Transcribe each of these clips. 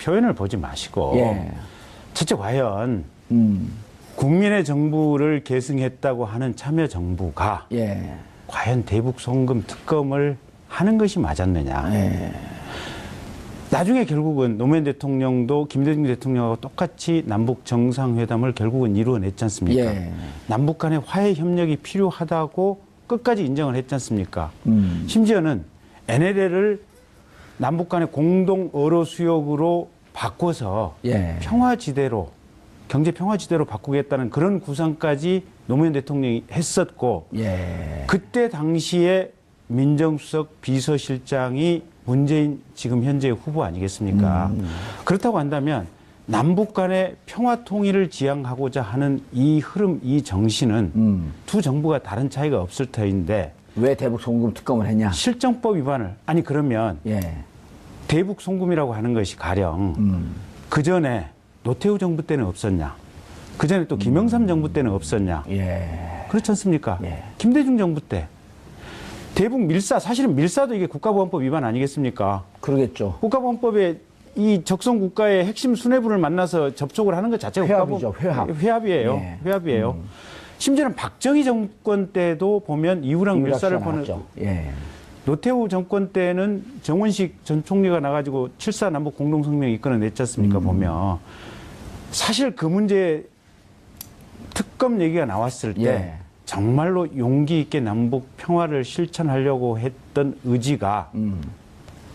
표현을 보지 마시고 예. 첫째 과연 음. 국민의 정부를 계승했다고 하는 참여 정부가 예. 과연 대북 송금 특검을 하는 것이 맞았느냐. 예. 나중에 결국은 노무현 대통령도 김대중 대통령하고 똑같이 남북 정상회담을 결국은 이루어냈지 않습니까? 예. 남북 간의 화해 협력이 필요하다고 끝까지 인정을 했지 않습니까? 음. 심지어는 NLL을 남북 간의 공동 어로 수역으로 바꿔서 예. 평화 지대로 경제 평화 지대로 바꾸겠다는 그런 구상까지 노무현 대통령이 했었고 예. 그때 당시에 민정수석 비서실장이 문재인 지금 현재 후보 아니겠습니까? 그렇다고 한다면 남북 간의 평화 통일을 지향하고자 하는 이 흐름, 이 정신은 음. 두 정부가 다른 차이가 없을 터인데 왜 대북 송금 특검을 했냐? 실정법 위반을 아니 그러면 예. 대북 송금이라고 하는 것이 가령 음. 그 전에 노태우 정부 때는 없었냐? 그 전에 또 김영삼 정부 때는 없었냐? 예. 그렇지 않습니까? 예. 김대중 정부 때 대북 밀사 사실은 밀사도 이게 국가보안법 위반 아니겠습니까? 그러겠죠. 국가보안법에 이 적성 국가의 핵심 수뇌부를 만나서 접촉을 하는 것 자체가 회합이죠, 회합. 회합이에요. 예. 회합이에요. 심지어는 박정희 정권 때도 보면 이후랑 밀사를 보는. 예. 노태우 정권 때는 정원식 전 총리가 나가지고 7사 남북 공동성명 이끌어냈지 않습니까, 음. 보면. 사실 그 문제 특검 얘기가 나왔을 때 예. 정말로 용기 있게 남북 평화를 실천하려고 했던 의지가 음.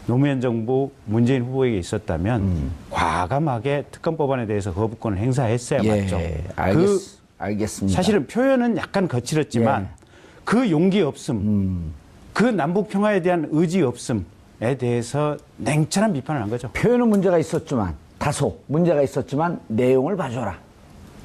노무현 정부 문재인 후보에게 있었다면 음. 과감하게 특검 법안에 대해서 거부권을 행사했어야 예. 맞죠. 알겠, 그 알겠습니다. 사실은 표현은 약간 거칠었지만 예. 그 용기 없음, 음. 그 남북 평화에 대한 의지 없음에 대해서 냉철한 비판을 한 거죠. 표현은 문제가 있었지만 다소 문제가 있었지만 내용을 봐줘라.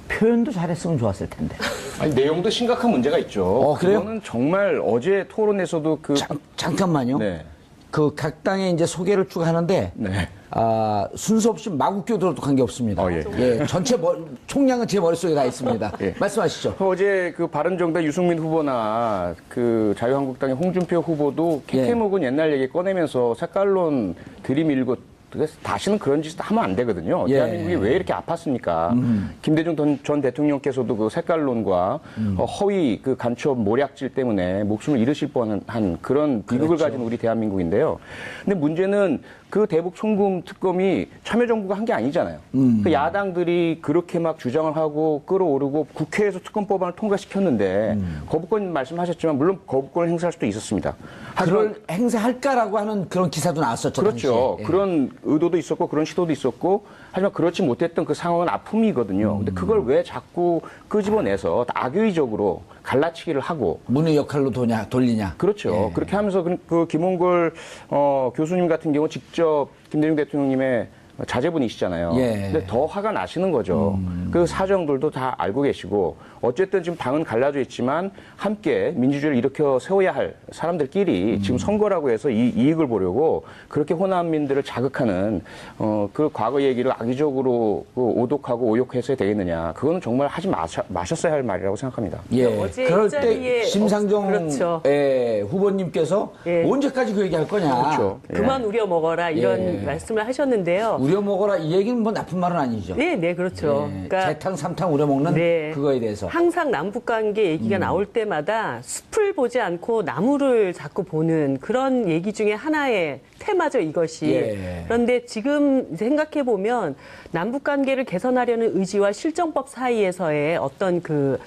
표현도 잘했으면 좋았을 텐데. 아니 내용도 심각한 문제가 있죠. 어, 그래요? 그거는 정말 어제 토론에서도 그 잠, 잠깐만요. 네. 그 각 당의 이제 소개를 쭉 하는데 네. 아, 순서 없이 마구 끼어들어도 관계 없습니다. 어, 예. 전체 머, 총량은 제 머릿속에 다 있습니다. 예. 말씀하시죠. 어제 그 바른정당 유승민 후보나 그 자유한국당의 홍준표 후보도 예. 캐캐묵은 옛날 얘기 꺼내면서 색깔론 들이밀고 그래서 다시는 그런 짓 하면 안 되거든요. 예. 음. 대한민국이 왜 이렇게 아팠습니까? 김대중 전, 전 대통령께서도 그 색깔론과 음. 어, 허위 그 간첩 모략질 때문에 목숨을 잃으실 뻔한 그런 비극을 그렇죠. 가진 우리 대한민국인데요. 근데 문제는 그 대북 송금 특검이 참여정부가 한 게 아니잖아요. 음. 그 야당들이 그렇게 막 주장을 하고 끌어오르고 국회에서 특검 법안을 통과시켰는데 음. 거부권 말씀하셨지만 물론 거부권을 행사할 수도 있었습니다. 하지만 그걸 행사할까라고 하는 그런 기사도 나왔었죠. 그렇죠. 당시에. 예. 그런 의도도 있었고 그런 시도도 있었고 하지만 그렇지 못했던 그 상황은 아픔이거든요. 근데 음. 그걸 왜 자꾸 끄집어내서 악의적으로 갈라치기를 하고 문의 역할로 도냐, 돌리냐. 그렇죠. 예. 그렇게 하면서 그, 그 김홍걸 어, 교수님 같은 경우 직접 김대중 대통령님의 자제분이시잖아요. 예. 음. 근데 더 화가 나시는 거죠. 그 사정들도 다 알고 계시고 어쨌든 지금 당은 갈라져 있지만 함께 민주주의를 일으켜 세워야 할 사람들끼리 음. 지금 선거라고 해서 이 이익을 보려고 그렇게 호남민들을 자극하는 어, 그 과거 얘기를 악의적으로 그 오독하고 오욕해서 되겠느냐. 그거는 정말 하지 마셔, 마셨어야 할 말이라고 생각합니다. 예. 어제 그럴 이때 심상정 없- 그렇죠. 예, 후보님께서 예. 언제까지 그 얘기할 거냐. 그렇죠. 그만 우려 먹어라 이런 예. 말씀을 하셨는데요. 우려 먹어라 이 얘기는 뭐 나쁜 말은 아니죠. 네, 네, 그렇죠. 예, 그러니까 재탕 삼탕 우려 먹는 네. 그거에 대해서. 항상 남북 관계 얘기가 음. 나올 때마다 숲을 보지 않고 나무를 자꾸 보는 그런 얘기 중에 하나의 테마죠, 이것이. 예. 그런데 지금 생각해 보면 남북 관계를 개선하려는 의지와 실정법 사이에서의 어떤 그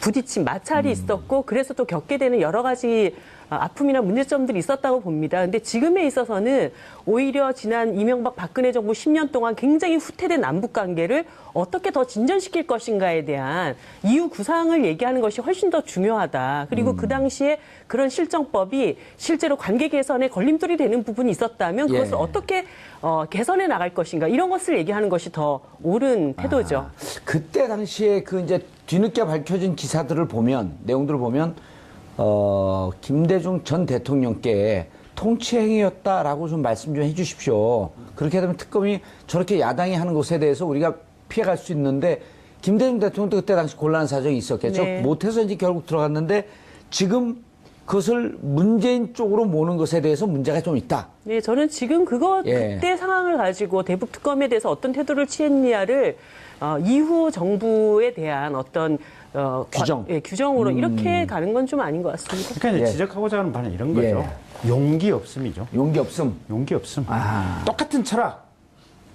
부딪힘 음. 마찰이 있었고 그래서 또 겪게 되는 여러 가지 아, 아픔이나 문제점들이 있었다고 봅니다. 근데 지금에 있어서는 오히려 지난 이명박 박근혜 정부 10년 동안 굉장히 후퇴된 남북 관계를 어떻게 더 진전시킬 것인가에 대한 이유 구상을 얘기하는 것이 훨씬 더 중요하다. 그리고 그 당시에 그런 실정법이 실제로 관계 개선에 걸림돌이 되는 부분이 있었다면 그것을 예. 어떻게 어, 개선해 나갈 것인가 이런 것을 얘기하는 것이 더 옳은 태도죠. 아, 그때 당시에 그 이제 뒤늦게 밝혀진 기사들을 보면 내용들을 보면 어 김대중 전 대통령께 통치행위였다라고 좀 말씀 좀 해주십시오. 그렇게 되면 특검이 저렇게 야당이 하는 것에 대해서 우리가 피해갈 수 있는데 김대중 대통령도 그때 당시 곤란한 사정이 있었겠죠. 네. 못해서 이제 결국 들어갔는데 지금 그것을 문재인 쪽으로 모는 것에 대해서 문제가 좀 있다. 네, 저는 지금 그거 예. 그때 상황을 가지고 대북 특검에 대해서 어떤 태도를 취했냐를 어, 이후 정부에 대한 어떤 어, 규정. 과- 예, 규정으로 이렇게 가는 건 좀 아닌 것 같습니다. 그러니까 이제 예. 지적하고자 하는 바는 이런 거죠. 예. 용기 없음이죠. 용기 없음. 용기 없음. 아. 똑같은 철학,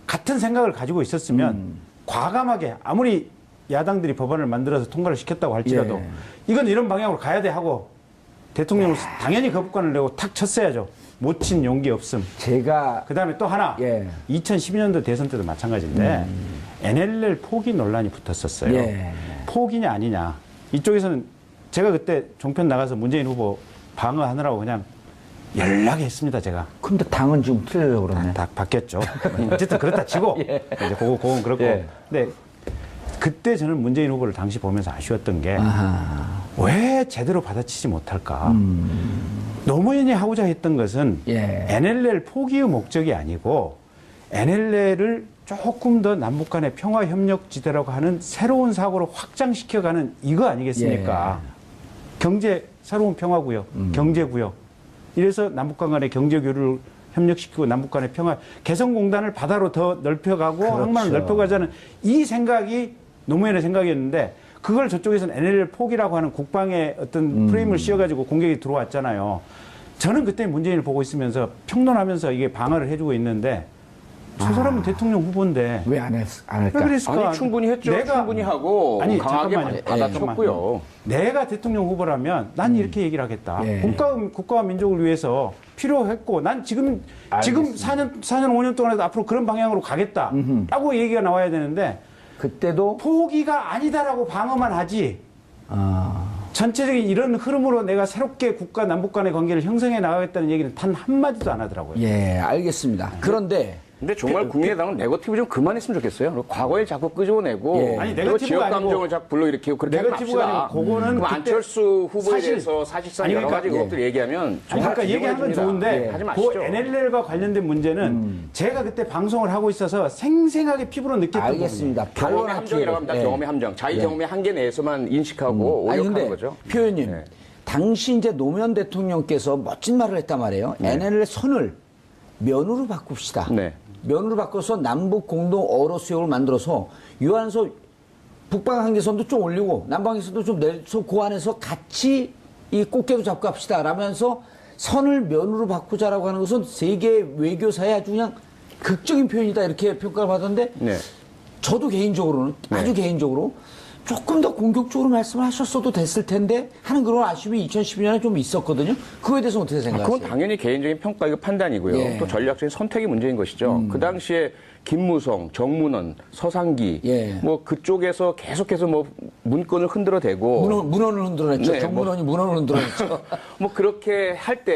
같은 생각을 가지고 있었으면 음. 과감하게 아무리 야당들이 법안을 만들어서 통과를 시켰다고 할지라도 예. 이건 이런 방향으로 가야 돼 하고 대통령은 당연히 거부권을 내고 탁 쳤어야죠. 못 친 용기 없음. 제가 그 다음에 또 하나, 예. 음. 2012년도 대선 때도 마찬가지인데 NLL 포기 논란이 붙었었어요. 예. 포기냐 아니냐. 이쪽에서는 제가 그때 종편 나가서 문재인 후보 방어하느라고 그냥 연락했습니다, 제가. 근데 당은 지금 틀리려고 그러네. 다 바뀌었죠. 어쨌든 그렇다 치고 이제 그거 그건 그렇고. 예. 근데 그때 저는 문재인 후보를 당시 보면서 아쉬웠던 게왜 아하. 제대로 받아치지 못할까? 노무현이 하고자 했던 것은 예. NLL 포기의 목적이 아니고 NLL을 조금 더 남북 간의 평화 협력 지대라고 하는 새로운 사고로 확장시켜 가는 이거 아니겠습니까? 경제 새로운 평화 구역, 경제 구역. 이래서 남북 간 간의 경제 교류를 협력시키고 남북 간의 평화 개성공단을 바다로 더 넓혀가고 그렇죠. 항만을 넓혀가자는 이 생각이 노무현의 생각이었는데 그걸 저쪽에서는 NLL 포기라고 하는 국방의 어떤 프레임을 씌워가지고 공격이 들어왔잖아요. 저는 그때 문재인을 보고 있으면서 평론하면서 이게 방어를 해주고 있는데 저 사람은 대통령 후보인데 왜안 했, 안왜 할까? 그랬을까? 아니 충분히 했죠. 충분히 하고 아니, 강하게 잠깐만요. 받- 받아쳤고요. 내가 대통령 후보라면 난 이렇게 얘기를 하겠다. 예. 국가, 국가와 민족을 위해서 필요했고 난 지금 지금 4년 4년 5년 동안에도 앞으로 그런 방향으로 가겠다라고 얘기가 나와야 되는데 그때도 포기가 아니다라고 방어만 하지 아, 전체적인 이런 흐름으로 내가 새롭게 국가 남북 간의 관계를 형성해 나가겠다는 얘기는 단 한마디도 안 하더라고요. 예, 알겠습니다. 그런데 근데 정말 국민의당은 네거티브 좀 그만했으면 좋겠어요. 과거에 자꾸 끄집어내고 예. 아니, 그리고 네거티브가 지역 아니고 감정을 자꾸 불러일으키고 그렇게 네거티브가 맙시다. 아니고 그거는 그때 안철수 후보에 사실- 대해서 사실상 아니, 여러 그러니까 가지 것들 얘기하면 아니, 그러니까 얘기하는 건. 좋은데 예, 하지 그 마시죠. NLL과 관련된 문제는 제가 그때 방송을 하고 있어서 생생하게 피부로 느꼈던 알겠습니다. 경험의 함정이라고 합니다. 기회를. 경험의 함정. 자기 예. 경험의 한계 내에서만 인식하고 아니 오력하는 근데 거죠. 표현님 네. 당시 이제 노무현 대통령께서 멋진 말을 했단 말이에요. NLL 선을 면으로 바꿉시다. 네. 면으로 바꿔서 남북 공동 어로 수역을 만들어서 유한소 북방 한계선도 좀 올리고 남방 한계선도 좀 내서 그 안에서 같이 이 꽃게도 잡고 합시다. 라면서 선을 면으로 바꾸자라고 하는 것은 세계 외교사에 아주 그냥 극적인 표현이다 이렇게 평가를 받았는데 네. 저도 개인적으로는 아주 개인적으로 조금 더 공격적으로 말씀을 하셨어도 됐을 텐데 하는 그런 아쉬움이 2012년에 좀 있었거든요. 그거에 대해서 어떻게 아, 생각하세요? 그건 당연히 개인적인 평가이고 판단이고요. 예. 음. 또 전략적인 선택이 문제인 것이죠. 그 당시에 김무성, 정문원, 서상기, 예. 뭐 그쪽에서 계속해서 뭐 문건을 흔들어대고 문헌, 문헌을 흔들어냈죠. 네, 정문원이 문헌을 흔들어냈죠. 뭐 그렇게 할때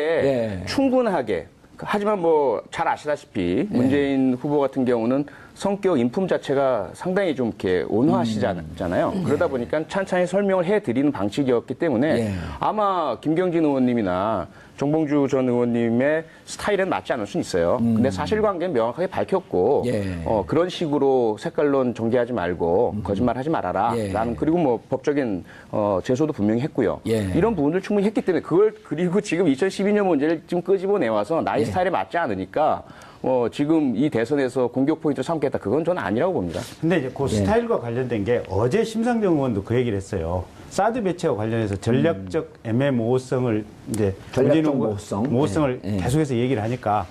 예. 충분하게 하지만 뭐 잘 아시다시피 예. 문재인 후보 같은 경우는 성격 인품 자체가 상당히 좀 이렇게 온화하시잖아요. 음. 그러다 보니까 찬찬히 설명을 해드리는 방식이었기 때문에 예. 아마 김경진 의원님이나 정봉주 전 의원님의 스타일은 맞지 않을 수는 있어요. 근데 사실관계는 명확하게 밝혔고 음. 예. 어, 그런 식으로 색깔론 전개하지 말고 거짓말하지 말아라. 음. 예. 라는 그리고 뭐 법적인 어, 제소도 분명히 했고요. 예. 이런 부분들 충분히 했기 때문에 그걸 그리고 지금 2012년 문제를 지금 끄집어 내와서 나의 예. 스타일에 맞지 않으니까 어, 지금 이 대선에서 공격 포인트 삼겠다 그건 저는 아니라고 봅니다. 근데 이제 그 스타일과 관련된 게 어제 심상정 의원도 그 얘기를 했어요. 사드 배치와 관련해서 전략적 애매모호성을 이제 전략적 모호성. 모호성을 예, 예. 계속해서 얘기를 하니까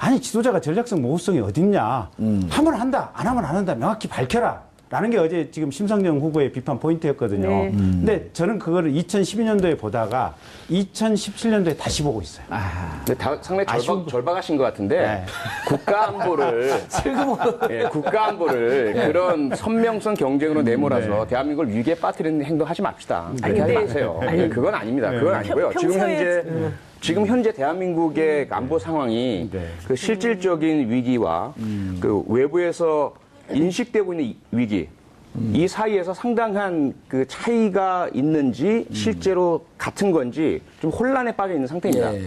아니 지도자가 전략성 모호성이 어딨냐? 하면 한다, 안 하면 안 한다. 명확히 밝혀라. 라는 게 어제 지금 심상정 후보의 비판 포인트였거든요. 네. 근데 저는 그거를 2012년도에 보다가 2017년도에 다시 보고 있어요. 아, 근데 다 상당히 아쉬운 절박, 절박하신 것 같은데 네. 국가 안보를 예, 국가 안보를 그런 선명성 경쟁으로 내몰아서 대한민국을 위기에 빠뜨리는 행동 하지 맙시다. 그렇게 하지 근데- 마세요. 예, 그건 아닙니다. 그건 아니고요. 평- 지금 현재 지금 현재 대한민국의 안보 상황이 네. 그 실질적인 위기와 그 외부에서 인식되고 있는 이- 위기 이 사이에서 상당한 그 차이가 있는지 실제로 같은 건지 좀 혼란에 빠져 있는 상태입니다. 예.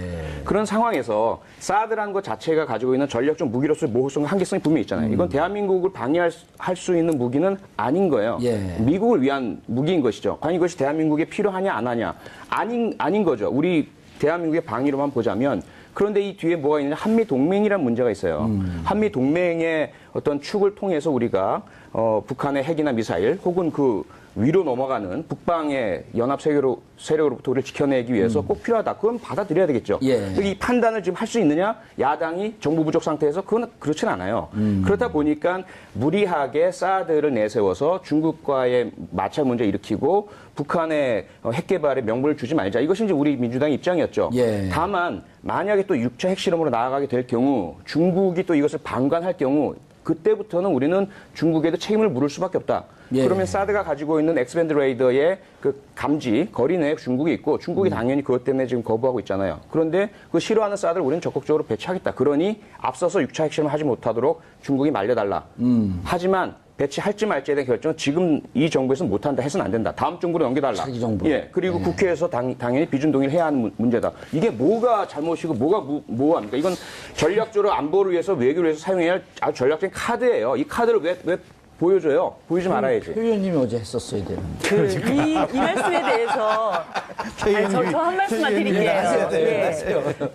그런 상황에서 사드라는 것 자체가 가지고 있는 전략적 무기로서의 모호성과 한계성이 분명히 있잖아요. 이건 대한민국을 방해할 수- 할수 있는 무기는 아닌 거예요. 예. 미국을 위한 무기인 것이죠. 과연 이것이 대한민국에 필요하냐 안 하냐 아닌 아닌 거죠. 우리 대한민국의 방위로만 보자면 그런데 이 뒤에 뭐가 있느냐 한미 동맹이라는 문제가 있어요. 한미 동맹의 어떤 축을 통해서 우리가 어, 북한의 핵이나 미사일 혹은 그 위로 넘어가는 북방의 연합 세계로, 세력으로부터 우리를 지켜내기 위해서 꼭 필요하다. 그건 받아들여야 되겠죠. 예. 이 판단을 지금 할 수 있느냐? 야당이 정부 부족 상태에서 그건 그렇진 않아요. 그렇다 보니까 무리하게 사드를 내세워서 중국과의 마찰 문제 일으키고 북한의 어, 핵 개발에 명분을 주지 말자. 이것이 이제 우리 민주당의 입장이었죠. 예. 다만 만약에 또 6차 핵실험으로 나아가게 될 경우 중국이 또 이것을 방관할 경우 그때부터는 우리는 중국에도 책임을 물을 수밖에 없다. 예. 그러면 사드가 가지고 있는 엑스밴드 레이더의 그 감지 거리 내에 중국이 있고 중국이 당연히 그것 때문에 지금 거부하고 있잖아요. 그런데 그 싫어하는 사드를 우리는 적극적으로 배치하겠다. 그러니 앞서서 6차 핵실험 하지 못하도록 중국이 말려달라. 하지만 배치할지 말지에 대한 결정은 지금 이 정부에서는 못한다 해서는 안 된다. 다음 정부로 넘겨달라. 차기 정부로. 예. 그리고 국회에서 당, 당연히 비준 동의를 해야 하는 문- 문제다. 이게 뭐가 잘못이고 뭐가 무, 뭐합니까? 이건 전략적으로 안보를 위해서 외교를 위해서 사용해야 할 아주 전략적인 카드예요. 이 카드를 왜, 왜 보여줘요? 보이지 말아야지. 표현님이 어제 했었어야 되는데. 그, 이, 이 말씀에 대해서 아니, 저, 저 한 말씀만 드릴게요. 예.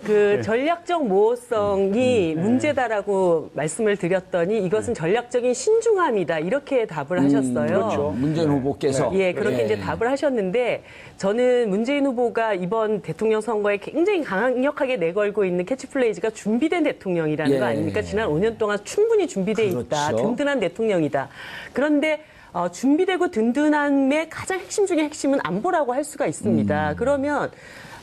그 전략적 모호성이 문제다라고 말씀을 드렸더니 이것은 전략적인 신중함이다 이렇게 답을 하셨어요. 그렇죠. 문재인 후보께서. 예, 그렇게 이제 답을 하셨는데 저는 문재인 후보가 이번 대통령 선거에 굉장히 강력하게 내걸고 있는 캐치플레이즈가 준비된 대통령이라는 예. 거 아닙니까? 지난 5년 동안 충분히 준비돼 있다. 그렇죠. 든든한 대통령이다. 그런데 어, 준비되고 든든함의 가장 핵심 중에 핵심은 안보라고 할 수가 있습니다. 음. 그러면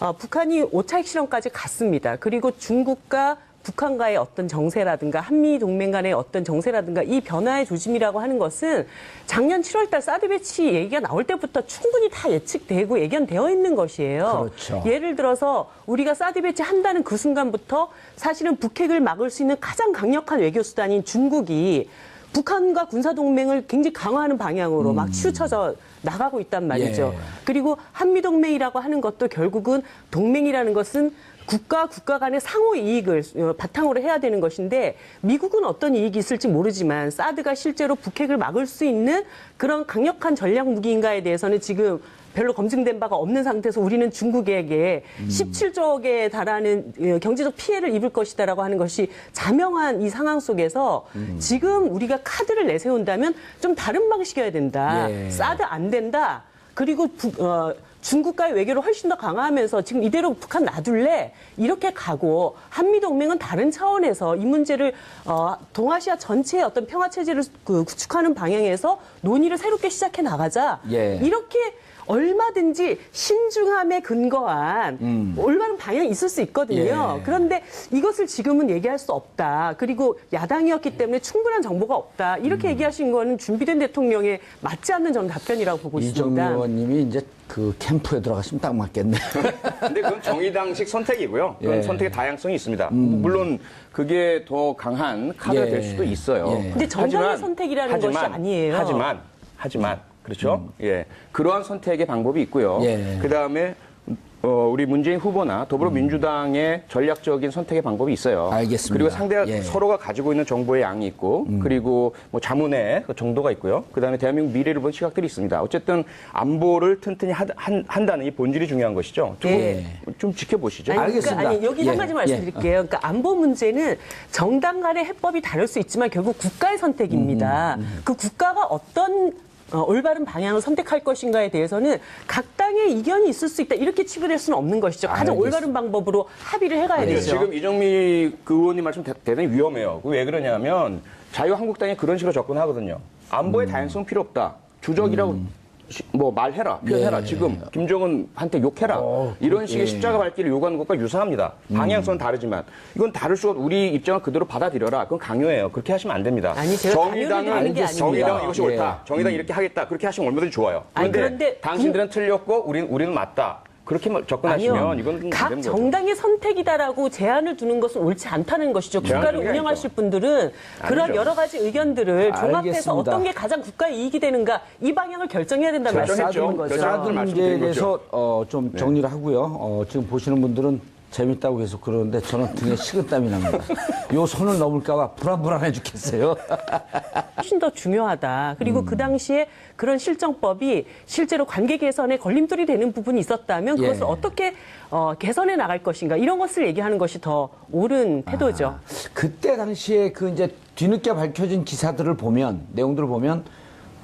어, 북한이 5차 핵실험까지 갔습니다. 그리고 중국과 북한과의 어떤 정세라든가 한미 동맹 간의 어떤 정세라든가 이 변화의 조짐이라고 하는 것은 작년 7월달 사드 배치 얘기가 나올 때부터 충분히 다 예측되고 예견되어 있는 것이에요. 그렇죠. 예를 들어서 우리가 사드 배치 한다는 그 순간부터 사실은 북핵을 막을 수 있는 가장 강력한 외교 수단인 중국이 북한과 군사 동맹을 굉장히 강화하는 방향으로 막 치우쳐져 나가고 있단 말이죠. 음. 예. 그리고 한미 동맹이라고 하는 것도 결국은 동맹이라는 것은 국가 국가 간의 상호 이익을 어, 바탕으로 해야 되는 것인데 미국은 어떤 이익이 있을지 모르지만 사드가 실제로 북핵을 막을 수 있는 그런 강력한 전략 무기인가에 대해서는 지금 별로 검증된 바가 없는 상태에서 우리는 중국에게 17조억에 달하는 어, 경제적 피해를 입을 것이다라고 하는 것이 자명한 이 상황 속에서 지금 우리가 카드를 내세운다면 좀 다른 방식이어야 된다. 예. 사드 안 된다. 그리고 북- 어, 중국과의 외교를 훨씬 더 강화하면서 지금 이대로 북한 놔둘래 이렇게 가고 한미 동맹은 다른 차원에서 이 문제를 어, 동아시아 전체의 어떤 평화 체제를 그 구축하는 방향에서 논의를 새롭게 시작해 나가자 예. 이렇게 얼마든지 신중함에 근거한 올바른 방향이 있을 수 있거든요. 예. 그런데 이것을 지금은 얘기할 수 없다. 그리고 야당이었기 때문에 충분한 정보가 없다. 이렇게 음. 얘기하신 거는 준비된 대통령에 맞지 않는 저는 답변이라고 보고 이정미 있습니다. 의원님이 이제 그 캠프에 들어가시면 딱 맞겠네. 근데 그건 정의당식 선택이고요. 그건 예. 선택의 다양성이 있습니다. 물론 그게 더 강한 카드가 예. 될 수도 있어요. 예. 근데 정당의 선택이라는 것이 아니에요. 하지만, 하지만, 그렇죠? 예. 그러한 선택의 방법이 있고요. 예. 그 다음에 어, 우리 문재인 후보나 더불어민주당의 전략적인 선택의 방법이 있어요. 알겠습니다. 그리고 상대가 예. 서로가 가지고 있는 정보의 양이 있고, 그리고 뭐 자문의 그 정도가 있고요. 그 다음에 대한민국 미래를 본 시각들이 있습니다. 어쨌든 안보를 튼튼히 하, 한, 한 다는 이 본질이 중요한 것이죠. 좀, 예. 좀 지켜보시죠. 아니, 알겠습니다. 그러니까 아니, 여기 예, 한 가지 말씀드릴게요. 그러니까 안보 문제는 정당 간의 해법이 다를 수 있지만 결국 국가의 선택입니다. 음, 그 국가가 어떤 어, 올바른 방향을 선택할 것인가에 대해서는 각 당의 이견이 있을 수 있다. 이렇게 치부될 수는 없는 것이죠. 가장 알겠습니다. 올바른 방법으로 합의를 해가야 되죠. 지금 이정미 그 의원님 말씀 대- 대단히 위험해요. 그왜 그러냐면 자유한국당이 그런 식으로 접근하거든요. 안보의 다양성 필요 없다. 주적이라고 시- 뭐 말해라, 표현해라. 예. 지금 김정은한테 욕해라. 이런 식의 예. 십자가 밟기를 요구하는 것과 유사합니다. 방향성은 다르지만 이건 다를 수가 없- 우리 입장을 그대로 받아들여라. 그건 강요예요. 그렇게 하시면 안 됩니다. 아니, 아닙니다. 정의당은 이것이 예. 옳다. 정의당 이 이렇게 하겠다. 그렇게 하시면 얼마든지 좋아요. 아니, 그런데, 그런데 당신들은 틀렸고 우리는 우리는 맞다. 그렇게 접근하시면 아니요. 이건 안각 되는 거죠. 정당의 선택이다라고 제한을 두는 것은 옳지 않다는 것이죠. 국가를 운영하실 분들은 그런 아니죠. 여러 가지 의견들을 종합해서 알겠습니다. 어떤 게 가장 국가의 이익이 되는가 이 방향을 결정해야 된다는. 말씀드리는 거죠. 사드 문제에. 대해서 어, 좀 정리를 하고요. 어, 지금 보시는 분들은 재밌다고 계속 그러는데 저는 등에 식은땀이 납니다. 요 손을 넘을까봐 불안불안해 죽겠어요. 훨씬 더 중요하다. 그리고 그 당시에 그런 실정법이 실제로 관계 개선에 걸림돌이 되는 부분이 있었다면 그것을 예. 어떻게 어, 개선해 나갈 것인가 이런 것을 얘기하는 것이 더 옳은 태도죠. 아, 그때 당시에 그 이제 뒤늦게 밝혀진 기사들을 보면 내용들을 보면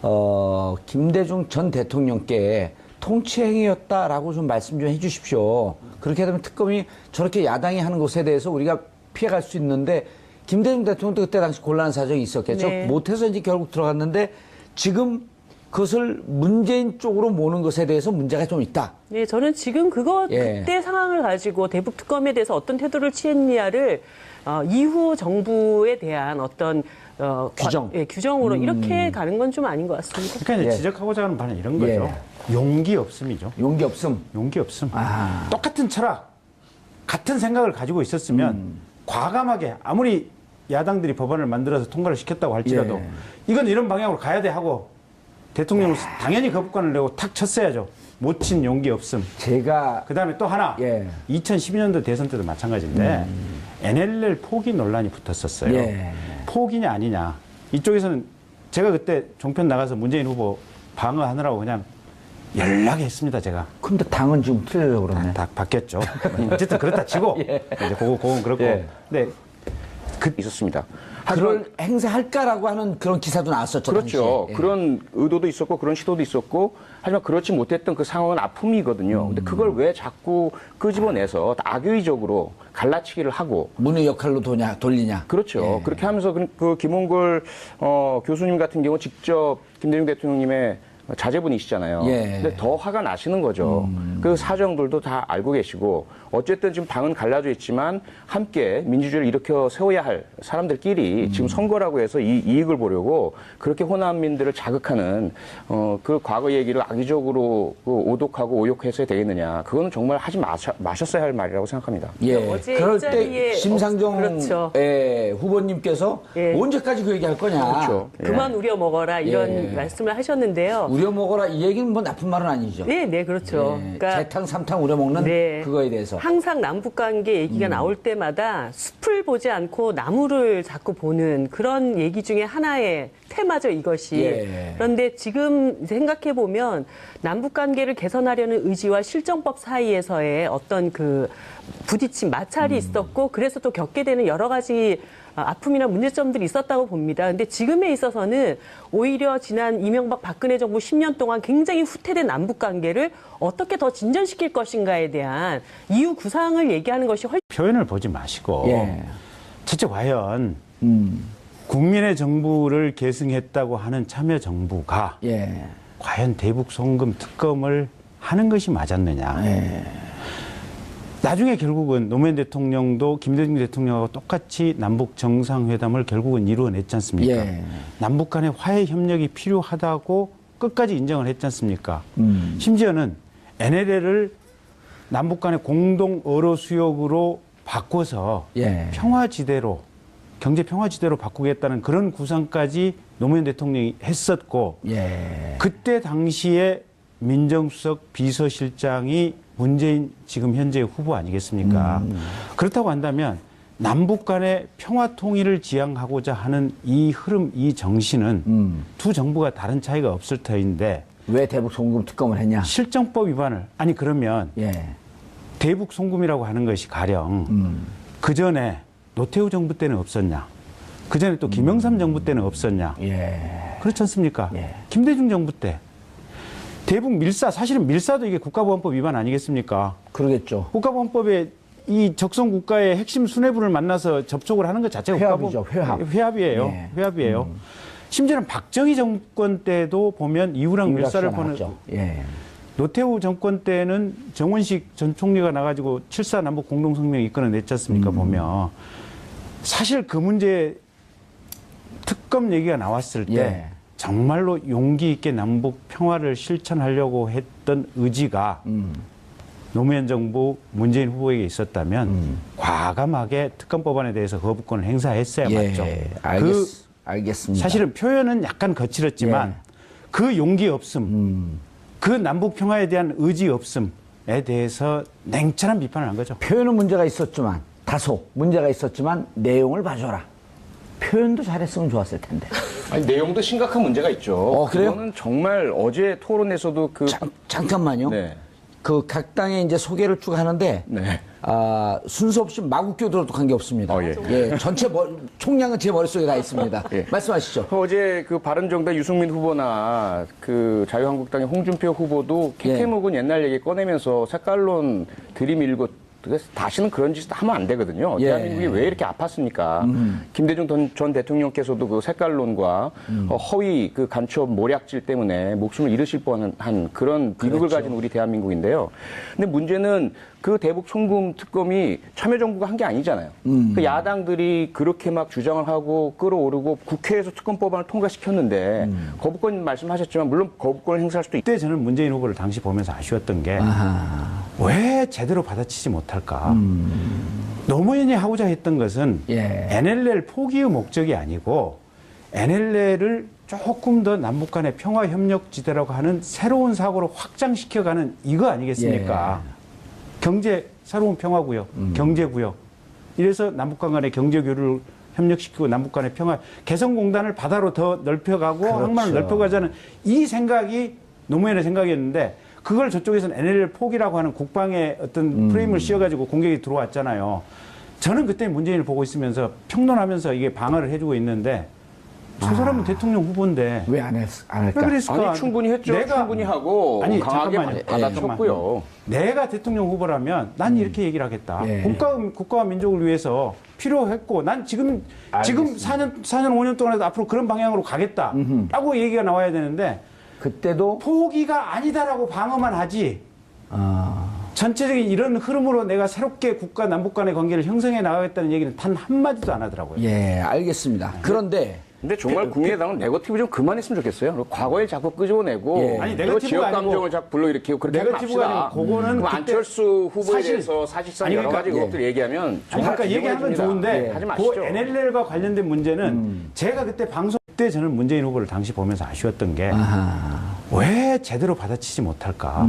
어 김대중 전 대통령께 통치행위였다라고 좀 말씀 좀 해주십시오. 그렇게 되면 특검이 저렇게 야당이 하는 것에 대해서 우리가 피해갈 수 있는데 김대중 대통령도 그때 당시 곤란한 사정이 있었겠죠. 네. 못해서 이제 결국 들어갔는데 지금 그것을 문재인 쪽으로 모는 것에 대해서 문제가 좀 있다. 네, 저는 지금 그거 예. 그때 상황을 가지고 대북 특검에 대해서 어떤 태도를 취했냐를 어, 이후 정부에 대한 어떤 어, 과- 규정. 예, 규정으로 이렇게 가는 건 좀 아닌 것 같습니다. 그러니까 이제 예. 지적하고자 하는 바는 이런 거죠. 예. 용기 없음이죠. 용기 없음. 용기 없음. 아. 똑같은 철학, 같은 생각을 가지고 있었으면 음. 과감하게 아무리 야당들이 법안을 만들어서 통과를 시켰다고 할지라도 예. 이건 이런 방향으로 가야 돼 하고 대통령은 당연히 거부권을 내고 탁 쳤어야죠. 못친 용기 없음. 제가 그 다음에 또 하나, 예. 2012년도 대선 때도 마찬가지인데, NLL 포기 논란이 붙었었어요. 예. 포기냐 아니냐. 이쪽에서는 제가 그때 종편 나가서 문재인 후보 방어하느라고 그냥 연락했습니다, 제가. 근데 당은 지금 틀리려고 그러네. 다 바뀌었죠. 어쨌든 그렇다 치고, 이제 그거, 그건 그렇고. 예. 근데 그 있었습니다. 하지만 그걸 행사할까라고 하는 그런 기사도 나왔었죠. 그렇죠. 당시에. 예. 그런 의도도 있었고 그런 시도도 있었고 하지만 그렇지 못했던 그 상황은 아픔이거든요. 근데 그걸 왜 자꾸 끄집어내서 악의적으로 갈라치기를 하고 문의 역할로 도냐, 돌리냐. 그렇죠. 예. 그렇게 하면서 그, 그 김홍걸 어, 교수님 같은 경우 직접 김대중 대통령님의 자제분이시잖아요. 예. 근데 더 화가 나시는 거죠. 그 사정들도 다 알고 계시고 어쨌든 지금 방은 갈라져 있지만 함께 민주주의를 일으켜 세워야 할 사람들끼리 지금 선거라고 해서 이 이익을 보려고 그렇게 호남민들을 자극하는 어, 그 과거 얘기를 악의적으로 그 오독하고 오욕해서 되겠느냐. 그거는 정말 하지 마셔, 마셨어야 할 말이라고 생각합니다. 예. 어제 그럴 때 심상정 없- 그렇죠. 예, 후보님께서 예. 언제까지 그 얘기할 거냐. 그렇죠. 그만 우려 먹어라 이런 예. 말씀을 하셨는데요. 우려 먹어라 이 얘기는 뭐 나쁜 말은 아니죠. 네, 네, 그렇죠. 예, 재탕 삼탕 우려 먹는 네. 그거에 대해서. 항상 남북 관계 음. 얘기가 나올 때마다 숲을 보지 않고 나무를 자꾸 보는 그런 얘기 중에 하나의 테마죠, 이것이. 예. 그런데 지금 생각해 보면 남북 관계를 개선하려는 의지와 실정법 사이에서의 어떤 그 부딪힘, 마찰이 음. 있었고 그래서 또 겪게 되는 여러 가지 아, 아픔이나 문제점들이 있었다고 봅니다. 근데 지금에 있어서는 오히려 지난 이명박 박근혜 정부 10년 동안 굉장히 후퇴된 남북 관계를 어떻게 더 진전시킬 것인가에 대한 이유 구상을 얘기하는 것이 훨씬 표현을 보지 마시고, 예. 첫째, 과연 음. 국민의 정부를 계승했다고 하는 참여 정부가 예. 과연 대북 송금 특검을 하는 것이 맞았느냐. 예. 나중에 결국은 노무현 대통령도 김대중 대통령하고 똑같이 남북 정상회담을 결국은 이루어냈지 않습니까? 예. 남북 간의 화해 협력이 필요하다고 끝까지 인정을 했지 않습니까? 음. 심지어는 NLL을 남북 간의 공동 어로 수역으로 바꿔서 예. 평화지대로 경제 평화지대로 바꾸겠다는 그런 구상까지 노무현 대통령이 했었고 예. 그때 당시에 민정수석 비서실장이 문재인 지금 현재 후보 아니겠습니까? 그렇다고 한다면 남북 간의 평화 통일을 지향하고자 하는 이 흐름, 이 정신은 음. 두 정부가 다른 차이가 없을 터인데 왜 대북 송금 특검을 했냐? 실정법 위반을 아니 그러면 예. 대북 송금이라고 하는 것이 가령 음. 그 전에 노태우 정부 때는 없었냐? 그 전에 또 김영삼 정부 때는 없었냐? 예. 그렇지 않습니까? 예. 김대중 정부 때 대북 밀사 사실은 밀사도 이게 국가보안법 위반 아니겠습니까? 그러겠죠. 국가보안법에 이 적성 국가의 핵심 수뇌부를 만나서 접촉을 하는 것 자체가 회합이죠, 국가보안- 회합. 회합이에요. 예. 회합이에요. 심지어는 박정희 정권 때도 보면 이후랑 밀사를 보는. 예. 노태우 정권 때는 정원식 전 총리가 나가지고 7사 남북 공동성명 이끌어 냈지 않습니까, 음. 보면. 사실 그 문제 특검 얘기가 나왔을 때 예. 정말로 용기 있게 남북 평화를 실천하려고 했던 의지가 음. 노무현 정부 문재인 후보에게 있었다면 음. 과감하게 특검 법안에 대해서 거부권을 행사했어야 맞죠. 예. 알겠, 그 알겠습니다. 사실은 표현은 약간 거칠었지만 예. 그 용기 없음, 음. 그 남북 평화에 대한 의지 없음 대해서 냉철한 비판을 한 거죠. 표현은 문제가 있었지만 다소 문제가 있었지만 내용을 봐줘라. 표현도 잘했으면 좋았을 텐데. 아니 내용도 심각한 문제가 있죠. 어, 그래요? 그거는 정말 어제 토론에서도 그 잠, 잠깐만요. 네. 그 각 당의 이제 소개를 쭉 하는데 네. 아, 순서 없이 마구 껴 들어도 관계 없습니다. 어, 예. 전체 머- 총량은 제 머릿속에 다 있습니다. 예. 말씀하시죠. 어제 그 바른정당 유승민 후보나 그 자유한국당의 홍준표 후보도 예. 캐캐묵은 옛날 얘기 꺼내면서 색깔론 들이밀고 다시는 그런 짓 하면 안 되거든요. 예. 음. 대한민국이 왜 이렇게 아팠습니까? 김대중 전, 전 대통령께서도 그 색깔론과 음. 어, 허위 그 간첩 모략질 때문에 목숨을 잃으실 뻔한 그런 비극을 그렇죠. 가진 우리 대한민국인데요. 근데 문제는 그 대북 송금 특검이 참여정부가 한 게 아니잖아요. 음. 그 야당들이 그렇게 막 주장을 하고 끌어오르고 국회에서 특검법안을 통과시켰는데 음. 거부권 말씀하셨지만 물론 거부권을 행사할 수도 있. 이때 저는 문재인 후보를 당시 보면서 아쉬웠던 게 왜 제대로 받아치지 못할까? 노무현이 하고자 했던 것은 예. NLL 포기의 목적이 아니고 NLL을 조금 더 남북 간의 평화 협력 지대라고 하는 새로운 사고로 확장시켜가는 이거 아니겠습니까? 경제 새로운 평화구역, 경제구역. 이래서 남북 간 간의 경제 교류를 협력시키고 남북 간의 평화 개성공단을 바다로 더 넓혀가고 그렇죠. 항만을 넓혀가자는 이 생각이 노무현의 생각이었는데 그걸 저쪽에서는 NLL 포기라고 하는 국방의 어떤 프레임을 씌워가지고 공격이 들어왔잖아요. 저는 그때 문재인을 보고 있으면서 평론하면서 이게 방어를 해주고 있는데 저 사람은 대통령 후보인데 왜 안 했, 안 할까? 왜 그랬을까? 아니 충분히 했죠. 내가- 충분히 하고 아니, 강하게 잠깐만요. 받- 받아쳤고요. 내가 대통령 후보라면 난 이렇게 얘기를 하겠다. 예. 국가, 국가와 민족을 위해서 필요했고 난 지금 지금 4년 4년 5년 동안에도 앞으로 그런 방향으로 가겠다라고 얘기가 나와야 되는데 그때도 포기가 아니다라고 방어만 하지 아, 전체적인 이런 흐름으로 내가 새롭게 국가 남북 간의 관계를 형성해 나가겠다는 얘기는 단 한마디도 안 하더라고요. 예, 알겠습니다. 그런데 근데 정말 국민의당은 네거티브 좀 그만했으면 좋겠어요. 과거에 자꾸 끄집어내고 예. 아니, 네거티브가 지역 감정을 자꾸 불러일으키고 그렇게 네거티브가. 아니고 그거는 그때 안철수 후보에 대해서 사실상 아니, 여러 그러니까 가지 것들 얘기하면 그러니까 얘기하는 건. 좋은데 예, 하지 그 마시죠. NLL과 관련된 문제는 제가 그때 방송 때 저는 문재인 후보를 당시 보면서 아쉬웠던 게 왜 제대로 받아치지 못할까?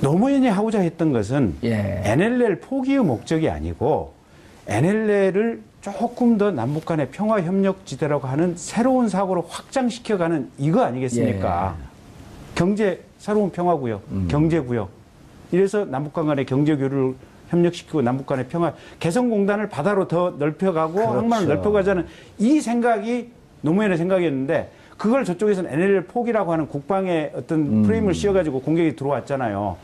노무현이 하고자 했던 것은 예. NLL 포기의 목적이 아니고 NLL을 조금 더 남북 간의 평화 협력 지대라고 하는 새로운 사고로 확장시켜가는 이거 아니겠습니까? 경제 새로운 평화 구역, 경제 구역. 이래서 남북 간 간의 경제 교류를 협력시키고 남북 간의 평화 개성공단을 바다로 더 넓혀가고 그렇죠. 항만을 넓혀가자는 이 생각이 노무현의 생각이었는데 그걸 저쪽에서는 NLL 포기라고 하는 국방의 어떤 프레임을 씌워가지고 공격이 들어왔잖아요.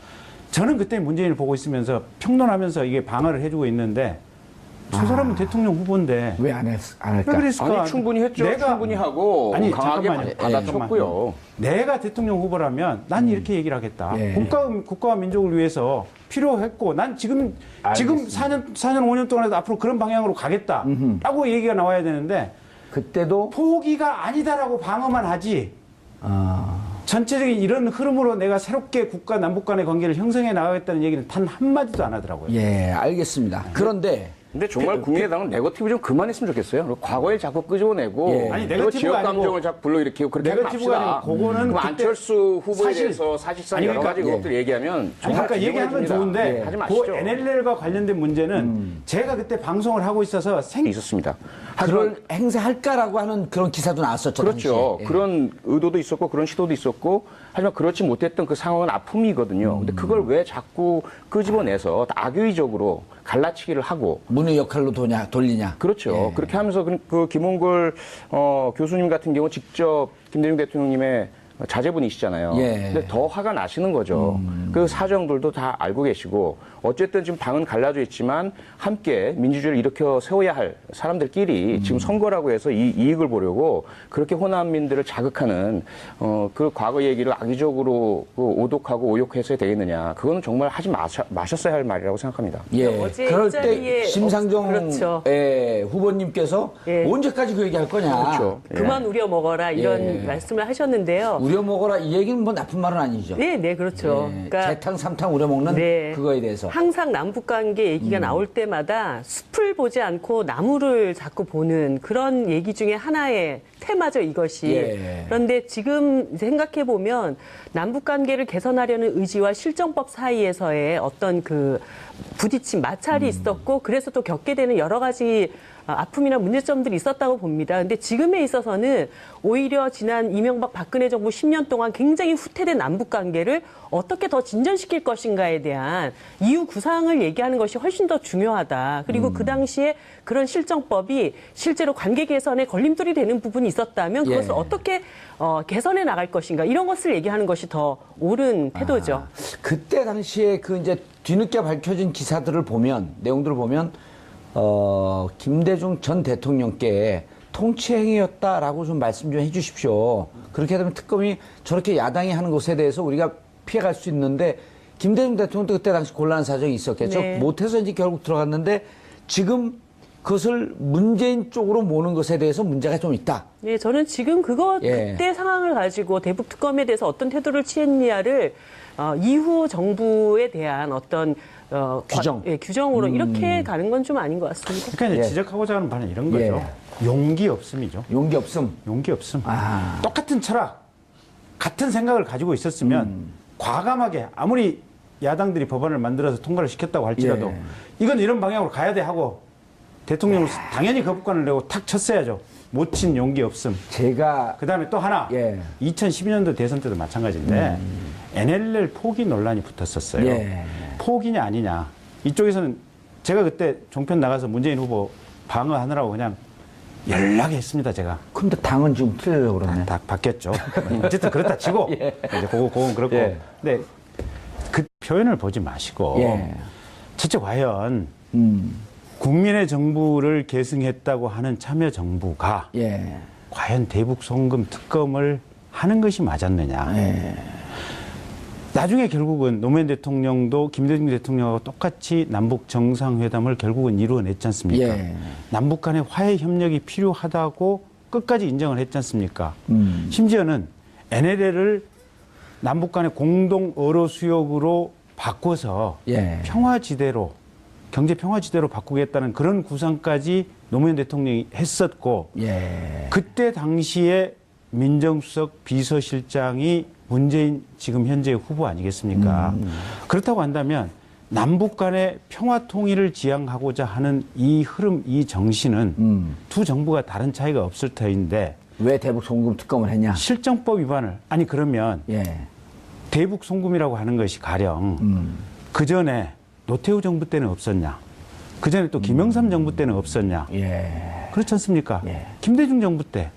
저는 그때 문재인을 보고 있으면서 평론하면서 이게 방어를 해주고 있는데 저 사람은 대통령 후보인데 왜 안 했, 안 왜 할까? 그랬을까? 아니 충분히 했죠. 내가 충분히 하고 아니, 강하게 잠깐만요. 받- 받아쳤고요. 내가 대통령 후보라면 난 이렇게 얘기를 하겠다. 예. 국가, 국가와 민족을 위해서 필요했고 난 지금 지금 4년 4년 5년 동안에도 앞으로 그런 방향으로 가겠다라고 얘기가 나와야 되는데 그때도 포기가 아니다라고 방어만 하지 아, 전체적인 이런 흐름으로 내가 새롭게 국가 남북 간의 관계를 형성해 나가겠다는 얘기는 단 한마디도 안 하더라고요. 예, 알겠습니다. 그런데 근데 정말 국민의당은 네거티브 좀 그만했으면 좋겠어요. 과거에 자꾸 끄집어내고 예. 아니, 네거티브가 지역 감정을 자꾸 불러일으키고 그렇게 네거티브가 맙시다. 아니고 그거는 그럼 그때 안철수 후보에 사실- 대해서 사실상 아니, 여러 그러니까 가지 예. 것들 얘기하면 아니, 그러니까 지저분해집니다. 좋은데 예, 하지 그 마시죠. NLL과 관련된 문제는 제가 그때 방송을 하고 있어서 생 있었습니다. 그걸 행사할까라고 하는 그런 기사도 나왔었죠. 그렇죠. 당시에. 예. 그런 의도도 있었고 그런 시도도 있었고 하지만 그렇지 못했던 그 상황은 아픔이거든요. 근데 그걸 왜 자꾸 끄집어내서 악의적으로 갈라치기를 하고 문의 역할로 도냐, 돌리냐. 그렇죠. 예. 그렇게 하면서 그, 그 김홍걸 어, 교수님 같은 경우 직접 김대중 대통령님의 자제분이시잖아요. 예. 음. 근데 더 화가 나시는 거죠. 그 사정들도 다 알고 계시고 어쨌든 지금 당은 갈라져 있지만 함께 민주주의를 일으켜 세워야 할 음. 사람들끼리 지금 선거라고 해서 이 이익을 보려고 그렇게 호남민들을 자극하는 어, 그 과거 얘기를 악의적으로 그 오독하고 오욕해서 되겠느냐. 그거는 정말 하지 마셔, 마셨어야 할 말이라고 생각합니다. 예. 어제 그럴 이때 심상정 없- 그렇죠. 예, 후보님께서 예. 언제까지 그 얘기할 거냐. 그렇죠. 그만 우려 먹어라 이런 예. 말씀을 하셨는데요. 우려 먹어라 이 얘기는 뭐 나쁜 말은 아니죠. 네, 네, 그렇죠. 예. 그러니까 제가 개탕 삼탕 우려 먹는 네. 그거에 대해서. 항상 남북 관계 얘기가 나올 때마다 숲을 보지 않고 나무를 자꾸 보는 그런 얘기 중에 하나의 테마죠, 이것이. 예. 그런데 지금 생각해 보면 남북 관계를 개선하려는 의지와 실정법 사이에서의 어떤 그 부딪힌 마찰이 있었고 그래서 또 겪게 되는 여러 가지 아, 아픔이나 문제점들이 있었다고 봅니다. 근데 지금에 있어서는 오히려 지난 이명박 박근혜 정부 10년 동안 굉장히 후퇴된 남북 관계를 어떻게 더 진전시킬 것인가에 대한 이유 구상을 얘기하는 것이 훨씬 더 중요하다. 그리고 그 당시에 그런 실정법이 실제로 관계 개선에 걸림돌이 되는 부분이 있었다면 그것을 예. 어떻게 어, 개선해 나갈 것인가 이런 것을 얘기하는 것이 더 옳은 태도죠. 아, 그때 당시에 그 이제 뒤늦게 밝혀진 기사들을 보면 내용들을 보면 어 김대중 전 대통령께 통치행위였다라고 좀 말씀 좀 해주십시오. 그렇게 되면 특검이 저렇게 야당이 하는 것에 대해서 우리가 피해갈 수 있는데 김대중 대통령도 그때 당시 곤란한 사정이 있었겠죠. 네. 못해서 이제 결국 들어갔는데 지금 그것을 문재인 쪽으로 모는 것에 대해서 문제가 좀 있다. 네, 저는 지금 그거 예. 그때 상황을 가지고 대북 특검에 대해서 어떤 태도를 취했냐를 어, 이후 정부에 대한 어떤 어, 규정. 과- 예, 규정으로 이렇게 가는 건 좀 아닌 것 같습니다. 그러니까 이제 예. 지적하고자 하는 바는 이런 거죠. 예. 용기 없음이죠. 용기 없음. 용기 없음. 아. 똑같은 철학, 같은 생각을 가지고 있었으면 음. 과감하게 아무리 야당들이 법안을 만들어서 통과를 시켰다고 할지라도 예. 이건 이런 방향으로 가야 돼 하고 대통령은 당연히 거부권을 내고 탁 쳤어야죠. 못 친 용기 없음. 제가 그 다음에 또 하나, 예. 2012년도 대선 때도 마찬가지인데 NLL 포기 논란이 붙었었어요. 예. 포기냐 아니냐. 이쪽에서는 제가 그때 종편 나가서 문재인 후보 방어하느라고 그냥 연락했습니다, 제가. 근데 당은 지금 틀려요 그러네. 다 바뀌었죠. 어쨌든 그렇다 치고 이제 그거 그건 그렇고. 예. 근데 그 표현을 보지 마시고 예. 진짜 과연 음. 국민의 정부를 계승했다고 하는 참여 정부가 예. 과연 대북 송금 특검을 하는 것이 맞았느냐. 예. 나중에 결국은 노무현 대통령도 김대중 대통령하고 똑같이 남북 정상회담을 결국은 이루어냈지 않습니까? 예. 남북 간의 화해 협력이 필요하다고 끝까지 인정을 했지 않습니까? 음. 심지어는 NLL을 남북 간의 공동 어로 수역으로 바꿔서 예. 평화지대로 경제 평화지대로 바꾸겠다는 그런 구상까지 노무현 대통령이 했었고 예. 그때 당시에 민정수석 비서실장이 문재인 지금 현재 후보 아니겠습니까? 음. 그렇다고 한다면 남북 간의 평화 통일을 지향하고자 하는 이 흐름, 이 정신은 음. 두 정부가 다른 차이가 없을 터인데 왜 대북 송금 특검을 했냐? 실정법 위반을 아니 그러면 예. 대북 송금이라고 하는 것이 가령 음. 그 전에 노태우 정부 때는 없었냐? 그 전에 또 김영삼 정부 때는 없었냐? 예. 그렇지 않습니까? 예. 김대중 정부 때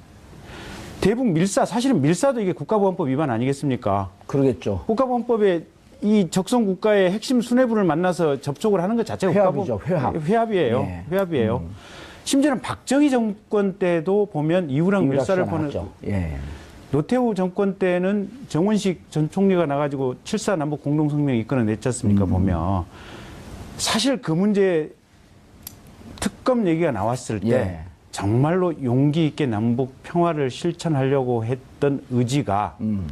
대북 밀사 사실은 밀사도 이게 국가보안법 위반 아니겠습니까? 그러겠죠. 국가보안법에 이 적성 국가의 핵심 수뇌부를 만나서 접촉을 하는 것 자체가 회합이죠, 회합. 회합이에요. 예. 회합이에요. 심지어는 박정희 정권 때도 보면 이후랑 밀사를 보는. 예. 노태우 정권 때는 정원식 전 총리가 나가지고 7사 남북 공동성명 이끌어 냈지 않습니까, 음. 보면. 사실 그 문제 특검 얘기가 나왔을 때 예. 정말로 용기 있게 남북 평화를 실천하려고 했던 의지가 음.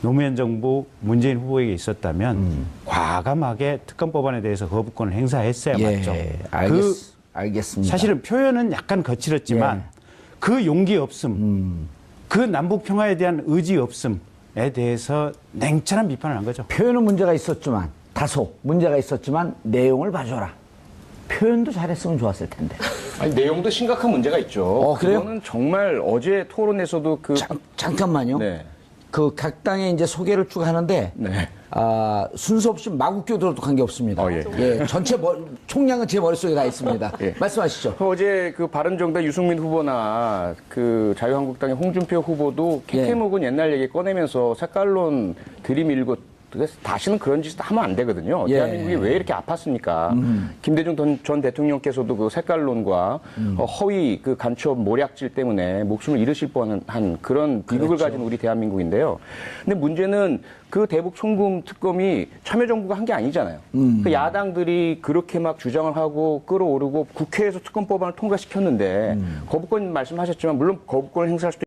노무현 정부 문재인 후보에게 있었다면 음. 과감하게 특검 법안에 대해서 거부권을 행사했어야 예. 맞죠. 알겠, 그 알겠습니다. 사실은 표현은 약간 거칠었지만 예. 그 용기 없음, 음. 그 남북 평화에 대한 의지 없음에 대해서 냉철한 비판을 한 거죠. 표현은 문제가 있었지만 다소 문제가 있었지만 내용을 봐줘라. 표현도 잘했으면 좋았을 텐데. 아니, 내용도 심각한 문제가 있죠. 어, 그래요? 그거는 정말 어제 토론에서도 그 잠, 잠깐만요. 네. 그 각 당의 이제 소개를 쭉 하는데 네. 아, 순서 없이 마구 끼어들어도 관계없습니다. 어, 예. 예, 전체 머, 총량은 제 머릿속에 다 있습니다. 예. 말씀하시죠. 그 어제 그 바른정당 유승민 후보나 그 자유한국당의 홍준표 후보도 예. 캐캐묵은 옛날 얘기 꺼내면서 색깔론 들이밀고 그래서 다시는 그런 짓 하면 안 되거든요. 예. 음. 대한민국이 왜 이렇게 아팠습니까? 김대중 전, 전 대통령께서도 그 색깔론과 음. 어, 허위 그 간첩 모략질 때문에 목숨을 잃으실 뻔한 한 그런 비극을 그렇죠. 가진 우리 대한민국인데요. 근데 문제는 그 대북 송금 특검이 참여정부가 한 게 아니잖아요. 음. 그 야당들이 그렇게 막 주장을 하고 끌어오르고 국회에서 특검 법안을 통과시켰는데 음. 거부권 말씀하셨지만 물론 거부권을 행사할 수도